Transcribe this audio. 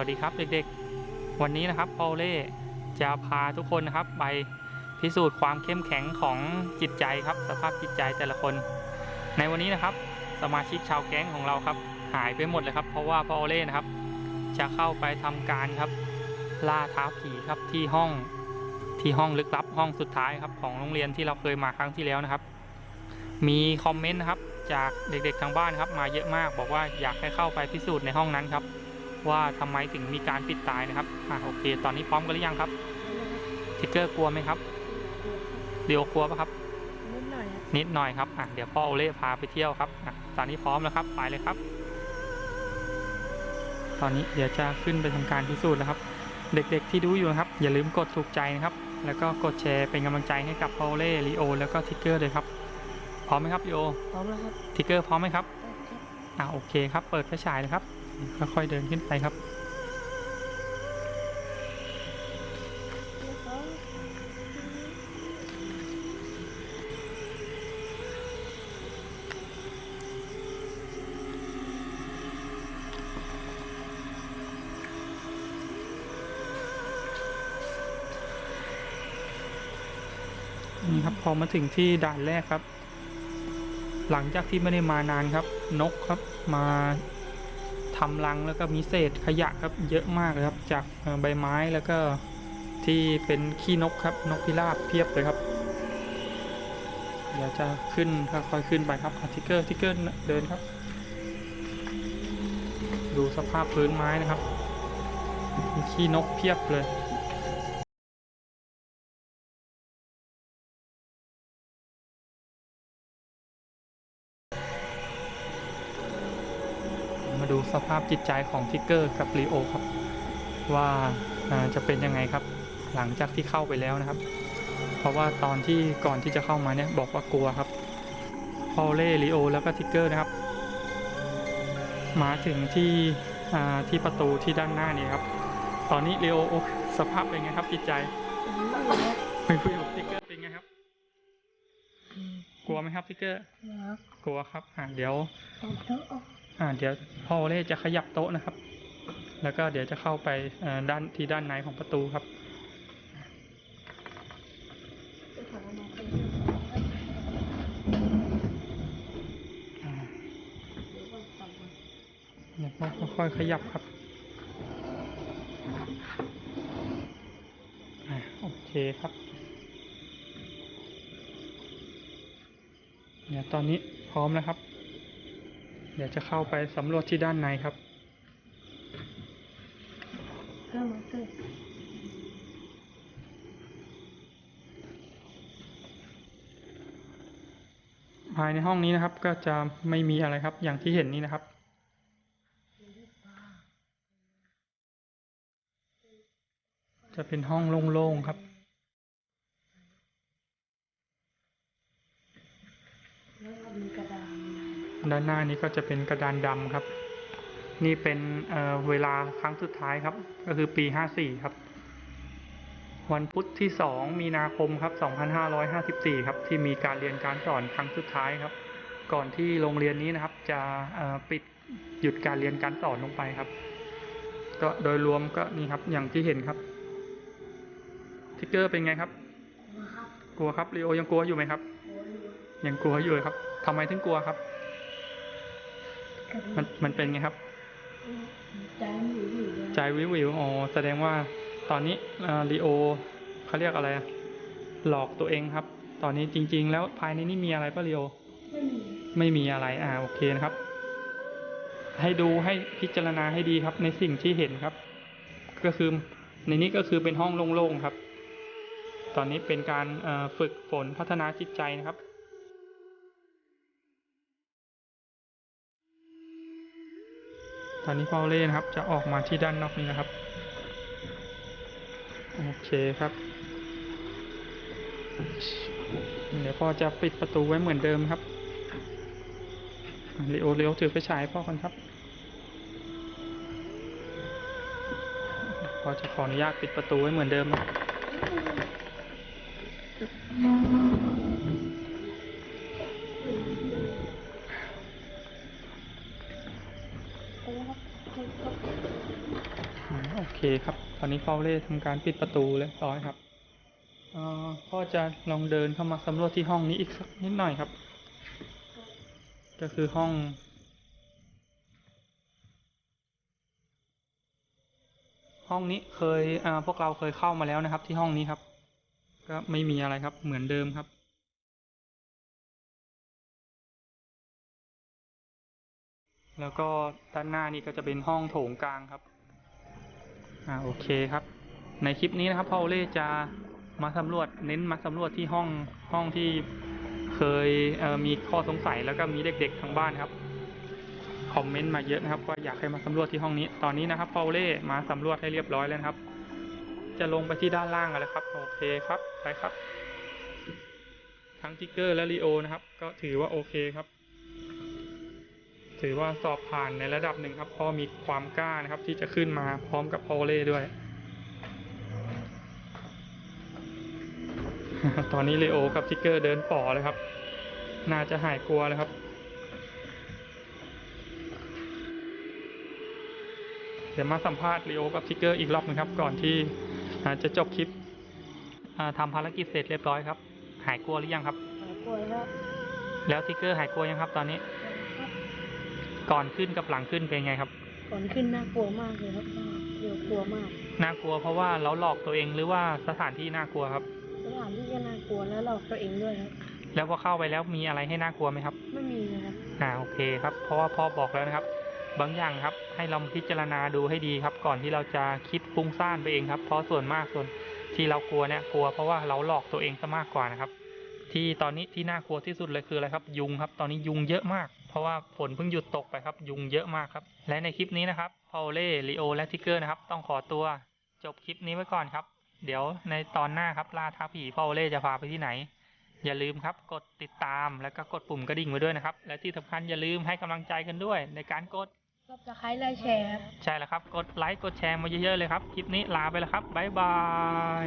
วัสดีครับเด็กๆ วันนี้นะครับพอลเล่จะพาทุกคนนะครับไปพิสูจน์ความเข้มแข็งของจิตใจครับ สภาพจิตใจแต่ละคน ในวันนี้นะครับ สมาชิกชาวแก๊งของเราครับ หายไปหมดเลยครับ เพราะว่าพอลเล่นะครับ จะเข้าไปทำการครับ ล่าท้าผีครับที่ห้องที่ห้องลึกลับห้องสุดท้ายครับของโรงเรียนที่เราเคยมาครั้งที่แล้วนะครับ มีคอมเมนต์นะครับจากเด็กๆทางบ้านครับ มาเยอะมาก บอกว่าอยากให้เข้าไปพิสูจน์ในห้องนั้นครับ ว่าทำไมถึงมีการปิดตายนะครับอ่าโอเค ตอนนี้พร้อมกันหรือยังครับทิกเกอร์กลัวไหมครับเดียวกลัวปะครับ นิดหน่อยครับนิดหน่อยครับอะเดี๋ยวพ่อโอเล่พาไปเที่ยวครับอะตอนนี้พร้อมแล้วครับไปเลยครับ ตอนนี้เดี๋ยวจะขึ้นไปทำการพิสูจน์แล้วครับ เด็กๆที่ดูอยู่นะครับ อย่าลืมกดถูกใจนะครับ แล้วก็กดแชร์เป็นกำลังใจให้กับพ่อโอเล่ลีโอแล้วก็ทิกเกอร์เลยครับพร้อมไหมครับลีโอพร้อมแล้วครับทิกเกอร์พร้อมไหมครับครับอ่าโอเคครับ เปิดไฟฉายเลยครับ ค่อยๆเดินขึ้นไปครับ นี่ครับ พอมาถึงที่ด่านแรกครับ หลังจากที่ไม่ได้มานานครับ นกครับมา ทำรังแล้วก็มีเศษขยะครับเยอะมากเลยครับจากใบไม้แล้วก็ที่เป็นขี้นกครับนกพิราบเพียบเลยครับเดี๋ยวจะขึ้นค่อยๆขึ้นไปครับทิกเกอร์ทิกเกอร์เดินครับ ดูสภาพพื้นไม้นะครับมีขี้นกเพียบเลย มาดูสภาพจิตใจของทิกเกอร์กับลีโอครับว่าอ่าจะเป็นยังไงครับ หลังจากที่เข้าไปแล้วนะครับ เพราะว่าตอนที่ก่อนที่จะเข้ามาเนี่ยบอกว่ากลัวครับพอลเล่ลีโอแล้วก็ทิกเกอร์นะครับ มาถึงที่อ่าที่ประตูที่ด้านหน้านี่ครับ ตอนนี้ลีโอโอ้สภาพเป็นไงครับจิตใจไม่รู้ครับไม่คุยกับทิกเกอร์เป็นไงครับกลัวไหมครับทิกเกอร์นะครับกลัวครับอ่าเดี๋ยว เอาโต๊ะออกอ่าเดี๋ยวพ่อเล่จะขยับโต๊ะนะครับ แล้วก็เดี๋ยวจะเข้าไปด้านที่ด้านในของประตูครับไปถามน้องๆเลยอ่าเดี๋ยวก่อนฟังก่อนเดี๋ยวพ่อค่อยๆขยับครับอโอเคครับเดี๋ยตอนนี้พร้อมแล้วครับ เดี๋ยวจะเข้าไปสำรวจที่ด้านในครับเข้ามาเกิดภายในห้องนี้นะครับ ก็จะไม่มีอะไรครับ อย่างที่เห็นนี้นะครับจะเป็นห้องโล่งๆครับ แล้วก็มีกระดาน ด้านหน้านี้ก็จะเป็นกระดานดำครับ นี่เป็นเเวลาครั้งสุดท้ายครับ ก็คือปี 54 ครับ วันพุธที่ 2 มีนาคมครับ 2554 ครับ ที่มีการเรียนการสอนครั้งสุดท้ายครับ ก่อนที่โรงเรียนนี้นะครับ จะปิดหยุดการเรียนการสอนลงไปครับ ก็โดยรวมก็นี่ครับอย่างที่เห็นครับทิกเกอร์เป็นไงครับ กลัวครับลีโอยังกลัวอยู่ไหมครับ ยังกลัวอยู่ครับทำไมถึงกลัวครับ มันมันเป็นไงครับ ใจหนูอยู่เลยใจวิววิวอ๋อแสดงว่าตอนนี้ลีโอเขาเรียกอะไรอะหลอกตัวเองครับ ตอนนี้จริง ๆ แล้วภายในนี้มีอะไรป่ะลีโอไม่มีไม่มีอะไรอ่าโอเคนะครับ ให้ดูให้พิจารณาให้ดีครับ ในสิ่งที่เห็นครับ ก็คือในนี้ก็คือเป็นห้องโล่งๆครับ ตอนนี้เป็นการเอ่อฝึกฝนพัฒนาจิตใจนะครับ ตอนนี้พ่อเล่นะครับ จะออกมาที่ด้านนอกนี้นะครับ โอเคครับ เดี๋ยวพ่อจะปิดประตูไว้เหมือนเดิมครับเรโอเร็วถือไปฉายพ่อกันครับพ่อจะขออนุญาตปิดประตูไว้เหมือนเดิมนะ ไปแล้วครับเคครับ ตอนนี้เฟาเล่ทำการปิดประตูเรียบร้อยครับเอ่อพ่อจะลองเดินเข้ามาสำรวจที่ห้องนี้อีกสักนิดหน่อยครับ ก็คือห้อง ห้องนี้เคยอ่าพวกเราเคยเข้ามาแล้วนะครับ ที่ห้องนี้ครับ ก็ไม่มีอะไรครับ เหมือนเดิมครับ แล้วก็ด้านหน้านี่ก็จะเป็นห้องโถงกลางครับ อ่าโอเคครับ ในคลิปนี้นะครับพอเล่จะมาสำรวจเน้นมาสำรวจที่ห้องห้องที่เคยเมีข้อสงสัยแล้วก็มีเด็กๆทางบ้านครับคอมเมนต์มาเยอะนะครับว่าอยากให้มาสำรวจที่ห้องนี้ ตอนนี้นะครับพอเล่มาสำรวจให้เรียบร้อยแล้วครับ จะลงไปที่ด้านล่างกันแล้วครับ โอเคครับไปครับ ทั้งทิกเกอร์และลีโอนะครับ ก็ถือว่าโอเคครับ ถือว่าสอบผ่านในระดับหนึ่งครับเพอมีความกล้านะครับ ที่จะขึ้นมาพร้อมกับพอลเล่ด้วย ตอนนี้เลโอกับทิกเกอร์เดินป่อเลยครับ น่าจะหายกลัวแล้วครับ เดี๋ยวมาสัมภาษณ์ลีโอกับทิกเกอร์อีกรอบหนึงครับ ก่อนที่อ่าจะจบคลิปอ่าทำภารกิจเสร็จเรียบร้อยครับ หายกลัวหรือยังครับ หายกลัวแล้วแล้วทิกเกอร์หายกลัวยังครับตอนนี้ครับ ก่อนขึ้นกับหลังขึ้นเป็นไงครับ ก่อนขึ้นน่ากลัวมากเลยครับเดี๋ยวกลัวมากน่ากลัวเพราะว่าเราหลอกตัวเองหรือว่าสถานที่น่ากลัวครับ สถานที่ก็น่ากลัวแล้วหลอกตัวเองด้วยครับ แล้วพอเข้าไปแล้วมีอะไรให้น่ากลัวไหมครับ ไม่มีนะครับอ่าโอเคครับ เพราะว่าพ่อบอกแล้วนะครับ บางอย่างครับ ให้เราพิจารณาดูให้ดีครับ ก่อนที่เราจะคิดฟุ้งซ่านไปเองครับ เพราะส่วนมากส่วนที่เรากลัวเนี่ยกลัวเพราะว่าเราหลอกตัวเองซะมากกว่านะครับ ที่ตอนนี้ที่น่ากลัวที่สุดเลยคืออะไรครับ ยุงครับ ตอนนี้ยุงเยอะมากเพ ราะว่าฝนเพิ่งหยุดตกไปครับ ยุงเยอะมากครับ และในคลิปนี้นะครับพอลเล่ลีโอและทิกเกอร์นะครับ ต้องขอตัวจบคลิปนี้ไว้ก่อนครับ เดี๋ยวในตอนหน้าครับล่าท้าผีพอลเล่จะพาไปที่ไหน อย่าลืมครับกดติดตามแล้วก็กดปุ่มกระดิ่งไว้ด้วยนะครับ และที่สำคัญอย่าลืมให้กำลังใจกันด้วย ในการกดรับจะคล้ายไลค์แชร์ครับใช่แล้วครับ กดไลค์กดแชร์มาเยอะๆเลยครับ คลิปนี้ลาไปแล้วครับบ๊ายบาย